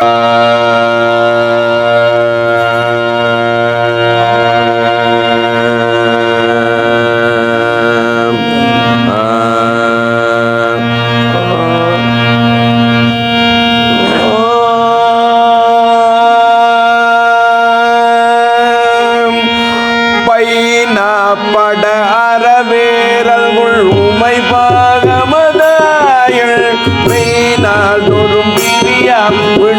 Música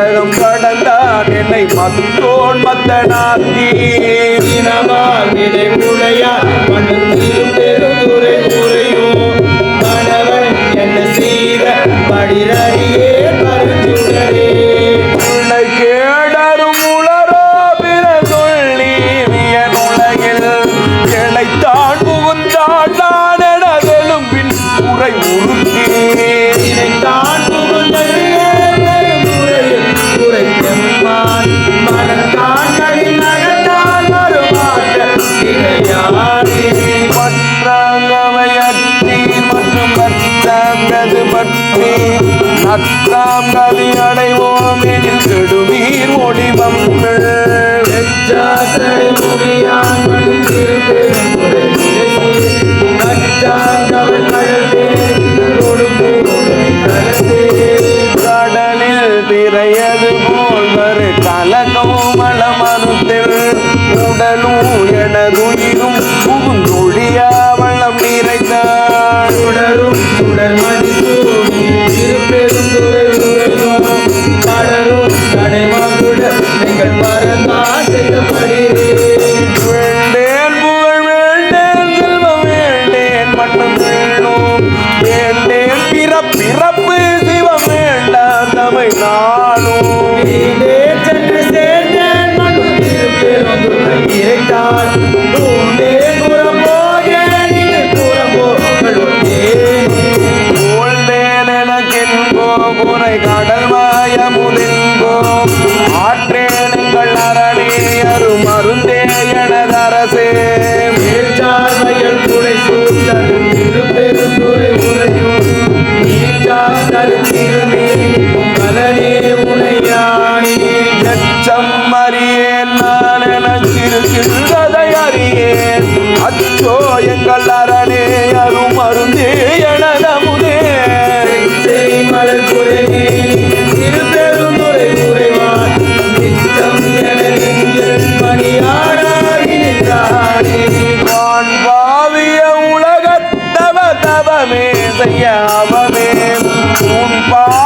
மங்களம் கடந்தான் என்னை மத்தோன் மத்தனாக்கி இனமா மனத்தில் பெருந்துரை அத்தாம் நதி அடைவோம் எனில் கெடுமீர் ஒளி வங்கள் கடலில் திரையது போல் வரு கலகோ மலமருத்தில் உடலும் பிறப்பு சிவம் வேண்டாம் தமிழ் நாளும் சென்று சேர்ந்தேன் மண்ணும் திருப்பெரும் இறைத்தான் கடல் Bye.